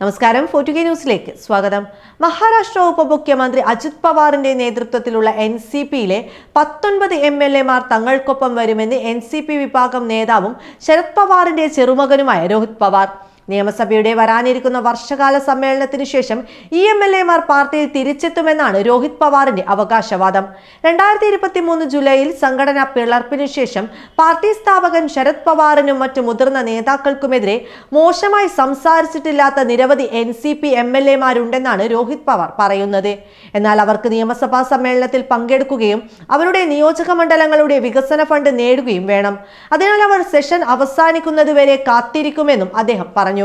നമസ്കാരം. ഫോർട്ടുഗേ ന്യൂസിലേക്ക് സ്വാഗതം. മഹാരാഷ്ട്ര ഉപമുഖ്യമന്ത്രി അജിത് പവാറിന്റെ നേതൃത്വത്തിലുള്ള എൻ സി പിയിലെ പത്തൊൻപത് എം എൽ എമാർ തങ്ങൾക്കൊപ്പം വരുമെന്ന് എൻ സി പി വിഭാഗം നേതാവും ശരത് പവാറിന്റെ ചെറുമകനുമായ രോഹിത് പവാർ. നിയമസഭയുടെ വരാനിരിക്കുന്ന വർഷകാല സമ്മേളനത്തിന് ശേഷം ഇ എം എൽ എമാർ പാർട്ടിയിൽ തിരിച്ചെത്തുമെന്നാണ് രോഹിത് പവാറിന്റെ അവകാശവാദം. രണ്ടായിരത്തി ഇരുപത്തി മൂന്ന് ജൂലൈയിൽ സംഘടന പിളർപ്പിനു ശേഷം പാർട്ടി സ്ഥാപകൻ ശരത് പവാറിനും മറ്റു മുതിർന്ന നേതാക്കൾക്കുമെതിരെ മോശമായി സംസാരിച്ചിട്ടില്ലാത്ത നിരവധി N C P M L എമാരുണ്ടെന്നാണ് Rohit Pawar പറയുന്നത്. എന്നാൽ അവർക്ക് നിയമസഭാ സമ്മേളനത്തിൽ പങ്കെടുക്കുകയും അവരുടെ നിയോജക മണ്ഡലങ്ങളുടെ വികസന ഫണ്ട് നേടുകയും വേണം. അതിനാൽ അവർ സെഷൻ അവസാനിക്കുന്നതുവരെ കാത്തിരിക്കുമെന്നും അദ്ദേഹം പറഞ്ഞു.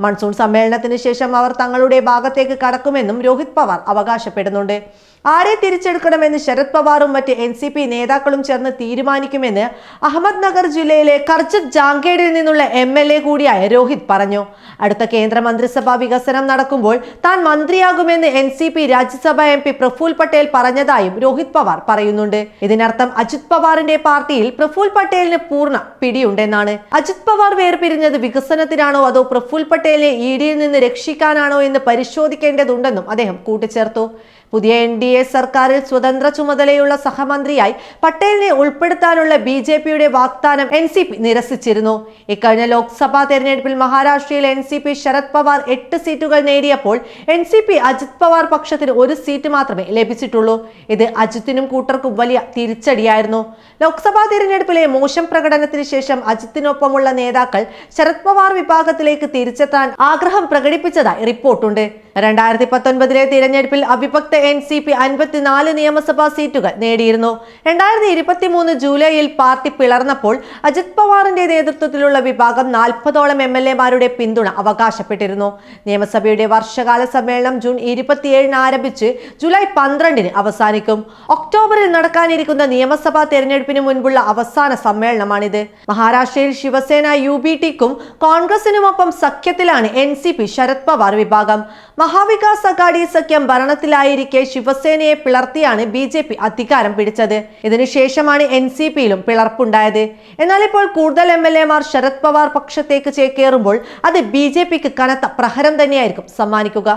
മൺസൂൺ സമ്മേളനത്തിന് ശേഷം അവർ തങ്ങളുടെ ഭാഗത്തേക്ക് കടക്കുമെന്നും രോഹിത് പവാർ അവകാശപ്പെടുന്നുണ്ട്. ആരെ തിരിച്ചെടുക്കണമെന്ന് ശരത് പവാറും മറ്റ് എൻ സി പി നേതാക്കളും ചേർന്ന് തീരുമാനിക്കുമെന്ന് അഹമ്മദ് നഗർ ജില്ലയിലെ കർജത് ജാങ്കേഡിൽ നിന്നുള്ള എം എൽ എ കൂടിയായ രോഹിത് പറഞ്ഞു. അടുത്ത കേന്ദ്ര മന്ത്രിസഭാ വികസനം നടക്കുമ്പോൾ താൻ മന്ത്രിയാകുമെന്ന് N C P Rajya Sabha M P Praful Patel പറഞ്ഞതായും Rohit Pawar പറയുന്നുണ്ട്. ഇതിനർത്ഥം അജിത് പവാറിന്റെ പാർട്ടിയിൽ പ്രഫുൽ പട്ടേലിന് പൂർണ പിടിയുണ്ടെന്നാണ്. അജിത് പവാർ വേർപിരിഞ്ഞത് വികസനത്തിനാണോ അതോ പ്രഫുൽ പട്ടേലിനെ ഇ ഡിയിൽ നിന്ന് രക്ഷിക്കാനാണോ എന്ന് പരിശോധിക്കേണ്ടതുണ്ടെന്നും അദ്ദേഹം കൂട്ടിച്ചേർത്തു. പുതിയ എൻ ഡി സർക്കാരിൽ സ്വതന്ത്ര ചുമതലയുള്ള സഹമന്ത്രിയായി പട്ടേലിനെ ഉൾപ്പെടുത്താനുള്ള ബി ജെ പിയുടെ വാഗ്ദാനം എൻ സി പി നിരസിച്ചിരുന്നു. ഇക്കഴിഞ്ഞ ലോക്സഭാ തെരഞ്ഞെടുപ്പിൽ മഹാരാഷ്ട്രയിൽ N C P Sharad Pawar എട്ട് സീറ്റുകൾ നേടിയപ്പോൾ N C P Ajit Pawar പക്ഷത്തിന് ഒരു സീറ്റ് മാത്രമേ ലഭിച്ചിട്ടുള്ളൂ. ഇത് അജിത്തിനും കൂട്ടർക്കും വലിയ തിരിച്ചടിയായിരുന്നു. ലോക്സഭാ തെരഞ്ഞെടുപ്പിലെ മോശം പ്രകടനത്തിന് ശേഷം അജിത്തിനൊപ്പമുള്ള നേതാക്കൾ ശരത് പവാർ വിഭാഗത്തിലേക്ക് തിരിച്ചെത്താൻ ആഗ്രഹം പ്രകടിപ്പിച്ചതായി റിപ്പോർട്ടുണ്ട്. രണ്ടായിരത്തി പത്തൊൻപതിലെ തിരഞ്ഞെടുപ്പിൽ അവിഭക്ത എൻ സി പി അൻപത്തിനാല് നിയമസഭാ സീറ്റുകൾ നേടിയിരുന്നു. രണ്ടായിരത്തി ഇരുപത്തി മൂന്ന് ജൂലൈയിൽ പാർട്ടി പിളർന്നപ്പോൾ അജിത് പവാറിന്റെ നേതൃത്വത്തിലുള്ള വിഭാഗം നാൽപ്പതോളം എം എൽ എമാരുടെ പിന്തുണ അവകാശപ്പെട്ടിരുന്നു. നിയമസഭയുടെ വർഷകാല സമ്മേളനം ജൂൺ ഇരുപത്തിയേഴിന് ആരംഭിച്ച് ജൂലൈ പന്ത്രണ്ടിന് അവസാനിക്കും. ഒക്ടോബറിൽ നടക്കാനിരിക്കുന്ന നിയമസഭാ തെരഞ്ഞെടുപ്പിന് മുൻപുള്ള അവസാന സമ്മേളനമാണിത്. മഹാരാഷ്ട്രയിൽ ശിവസേന യു ബി ടിക്കും കോൺഗ്രസിനുമൊപ്പം സഖ്യത്തിലാണ് N C P Sharad Pawar വിഭാഗം. മഹാവികാസ് അഗാഡി സഖ്യം ഭരണത്തിലായിരിക്കെ ശിവസേനയെ പിളർത്തിയാണ് ബി ജെ പി അധികാരം പിടിച്ചത്. ഇതിനുശേഷമാണ് എൻ സി പിയിലും പിളർപ്പുണ്ടായത്. എന്നാൽ ഇപ്പോൾ കൂടുതൽ എം എൽ എമാർ ശരത് പവാർ പക്ഷത്തേക്ക് ചേക്കേറുമ്പോൾ അത് ബി ജെ പിക്ക് കനത്ത പ്രഹരം തന്നെയായിരിക്കും സമ്മാനിക്കുക.